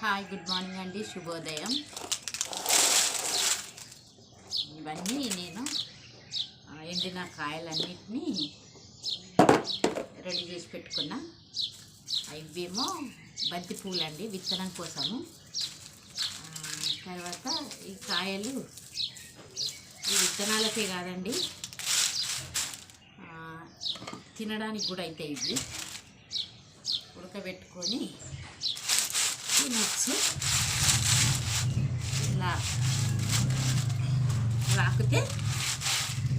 Hi good morning అండి శుభోదయం. ఇవన్నీ నేను ఎండిన కాయలన్నిటినీ రెడీ చేసి పెట్టుకున్నా. ఇవేమో బంతి పూలు అండి విత్తనం కోసము. తర్వాత ఈ కాయలు ఈ విత్తనాలకే కాదండి తినడానికి కూడా అయితే ఇవి ఉడకబెట్టుకొని తినొచ్చు ఇలా రాకితే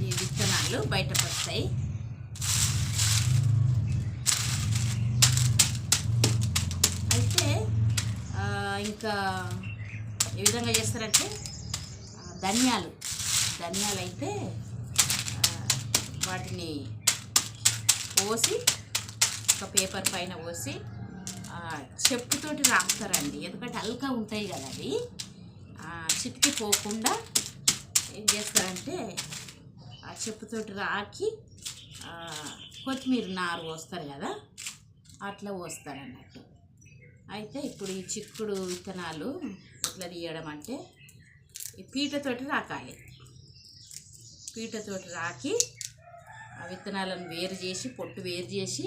ఈ విత్తనాలు బయటకు వస్తాయి అయితే ఇంకా ఏ విధంగా చేస్తారంటే ధనియాలు. ధనియాలు అయితే వాటిని పోసి ఒక పేపర్ పైన పోసి చెప్పుతోటి రాస్తారండి. ఎందుకంటే అల్కా ఉంటాయి కదా అవి. ఆ, చితికిపోకుండా ఏం చేస్తారంటే ఆ చెప్పుతోటి రాకి కొత్తిమీర నారు పోస్తారు కదా అట్లా పోస్తారు అన్నట్టు అయితే ఇప్పుడు ఈ చిక్కుడు విత్తనాలు ఇట్లా తీయడం అంటే పీటతోటి రాకాలి. పీటతోటి రాకి ఆ విత్తనాలను వేరు చేసి పొట్టు వేరు చేసి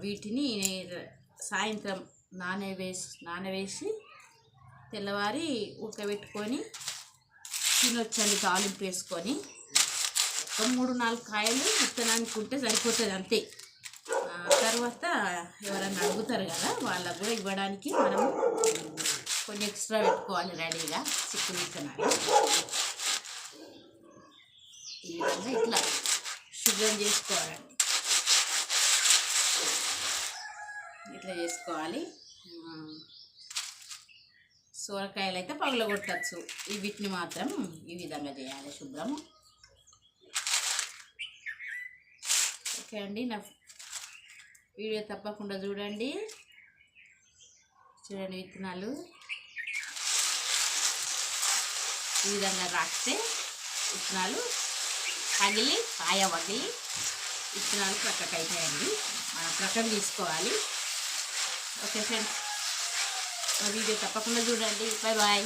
వీటిని సాయంత్రం నానవేసి నానవేసి తెల్లవారి ఉడకబెట్టుకొని తినొచ్చండి తాలింపు వేసుకొని. ఒక మూడు నాలుగు కాయలు విత్తనానికి ఉంటే సరిపోతుంది అంతే. తర్వాత ఎవరన్నా అడుగుతారు కదా వాళ్ళకు కూడా ఇవ్వడానికి మనం కొన్ని ఎక్స్ట్రా పెట్టుకోవాలి రెడీగా చిక్కుడు విత్తనాలు. ఈ విధంగా ఇట్లా శుభ్రం చేసుకోవాలండి. ఇట్లా చేసుకోవాలి. ఆ, అయితే పగలగొట్టచ్చు ఈ వీటిని మాత్రం ఈ విధంగా చేయాలి శుభ్రము ఓకే అండి నా వీడియో తప్పకుండా చూడండి. చూడండి విత్తనాలు. ఈ విధంగా రాస్తే విత్తనాలు పగిలి కాయ వగిలి విత్తనాలు ప్రక్కకైతాయండి. అవుతాయండి మనం ప్రక్కన తీసుకోవాలి. ఓకే ఫ్రెండ్స్ మా వీడియో తప్పకుండా చూడండి. Bye bye.